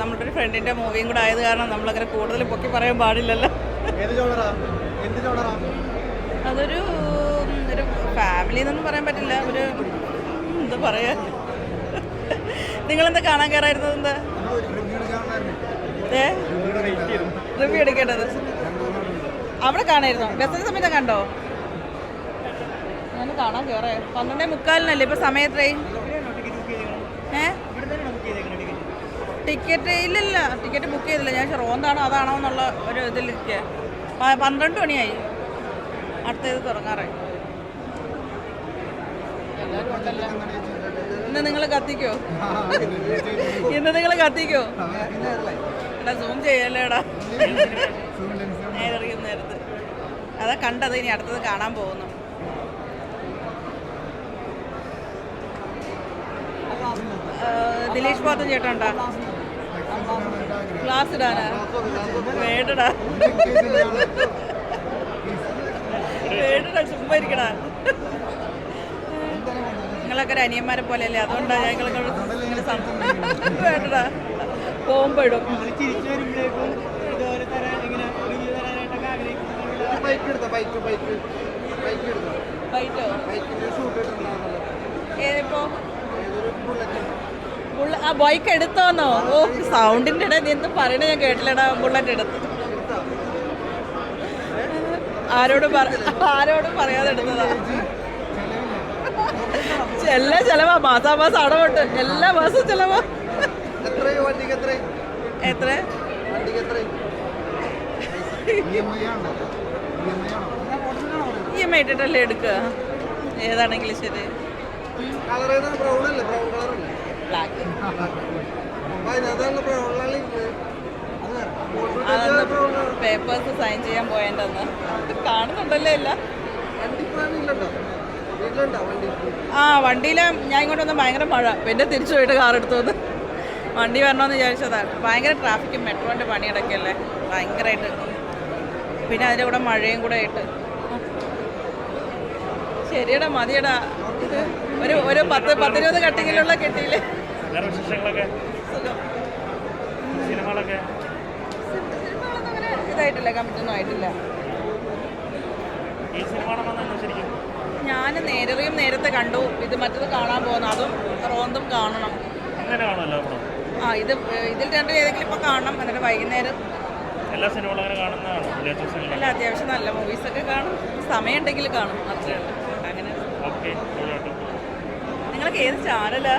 നമ്മുടെ ഒരു ഫ്രണ്ടിന്റെ മൂവിയും കൂടെ ആയത് കാരണം നമ്മളങ്ങനെ കൂടുതൽ പൊക്കി പറയാൻ പാടില്ലല്ലോ. അതൊരു ഒരു ഫാമിലി എന്നൊന്നും പറയാൻ പറ്റില്ല. ഒരു എന്താ പറയാ? നിങ്ങളെന്താ കാണാൻ കയറായിരുന്നത് എന്താ? ഏ? റിവ്യൂ എടുക്കേണ്ടത്. അവിടെ കാണായിരുന്നോ. ബസ്സിന്റെ സമയത്ത് കണ്ടോ? ഞാൻ കാണാൻ കയറേ പന്ത്രണ്ടേ മുക്കാലിനല്ലേ? ഇപ്പൊ സമയത്രേ ഏ? ടിക്കറ്റ് ഇല്ലില്ല ടിക്കറ്റ് ബുക്ക് ചെയ്തില്ല. ഞാൻ റോന്താണോ അതാണോ എന്നുള്ള ഒരു ഇതിലിരിക്കുക പന്ത്രണ്ട് മണിയായി. അടുത്ത ഇത് തുറങ്ങാറായി ഇന്ന് നിങ്ങൾ കത്തിക്കോ? ഇന്ന് നിങ്ങൾ കത്തിക്കോ? എടാ സൂം ചെയ്യല്ലേടാ. നേരിറിയും നേരത്ത് അതാ കണ്ടത് ഇനി അടുത്തത് കാണാൻ പോകുന്നു. ദിലീഷ് പോത്തൻ ചേട്ടനുണ്ടോ? ഇടാനാ വേണ്ടടാ വേണ്ടടാ ചുമ്മാ ഇരിക്കടാ. നിങ്ങളൊക്കെ ഒരു അനിയന്മാരെ പോലെയല്ലേ? അതുകൊണ്ടാണ് ഞങ്ങൾ വേണ്ടടാ. പോകുമ്പോഴും ആഗ്രഹിക്കുന്നു ബൈക്ക് എടുത്തോ? ബൈക്ക് ബൈക്ക് ബൈക്ക് ആ ബൈക്ക് എടുത്തോന്നോ? ഓ സൗണ്ടിന്റെ ഇടയിൽ നിന്ന് പറയണ ഞാൻ കേട്ടില്ലടാ ബുള്ളറ്റ് എടുത്ത്. ആരോടും പറ ആരോടും പറയാതെ എടുത്തതാ. എല്ലാ ചെലവാ മാസാ മാസം അടവുണ്ട് എല്ലാ മാസവും ചെലവാ. എത്ര? ഇ എം ഐ ഇട്ടിട്ടല്ലേ എടുക്കുക? ഏതാണെങ്കിലും ശരി. പേപ്പേഴ്സ് സൈൻ ചെയ്യാൻ പോയതിന്റെ കാണുന്നുണ്ടല്ലോ ഇല്ല ആ വണ്ടിയിലെ ഞാൻ ഇങ്ങോട്ട് വന്ന് ഭയങ്കര മഴ. പിന്നെ തിരിച്ചു പോയിട്ട് കാർ എടുത്തു വന്ന് വണ്ടി വരണമെന്ന് വിചാരിച്ചതാണ് ഭയങ്കര ട്രാഫിക്കും മെട്രോന്റെ പണിയിടയ്ക്കല്ലേ ഭയങ്കരമായിട്ട് പിന്നെ അതിന്റെ കൂടെ മഴയും കൂടെ ആയിട്ട്. ശരിയടാ മതിയടാ. ഒരു ഒരു പത്ത് പത്തിരുപത് കട്ടിങ്ങിലുള്ള കിട്ടിയില്ലേ? വേറെ വിശേഷങ്ങളൊക്കെ? സിനിമകളൊക്കെ? ഇതായിട്ടില്ല കമ്മിറ്റൊന്നും ആയിട്ടില്ല. ഈ സിനിമ ശരിക്കും? ഞാൻ നേരറിയും നേരത്തെ കണ്ടു. ഇത് മറ്റത് കാണാൻ പോകുന്നു. അതും റോന്തും കാണണം. ആ ഇത് ഇതിൽ രണ്ടും ഏതെങ്കിലും ഇപ്പൊ കാണണം. എന്നിട്ട് വൈകുന്നേരം എല്ലാ സിനിമകളും അങ്ങനെ കാണുന്നതാണ് അല്ല? അത്യാവശ്യം നല്ല മൂവീസ് ഒക്കെ കാണും. സമയം ഉണ്ടെങ്കിൽ കാണും. അത്രേ ഉള്ളൂ. അങ്ങനെ. നിങ്ങൾക്ക് ഏത് ചാനലാ?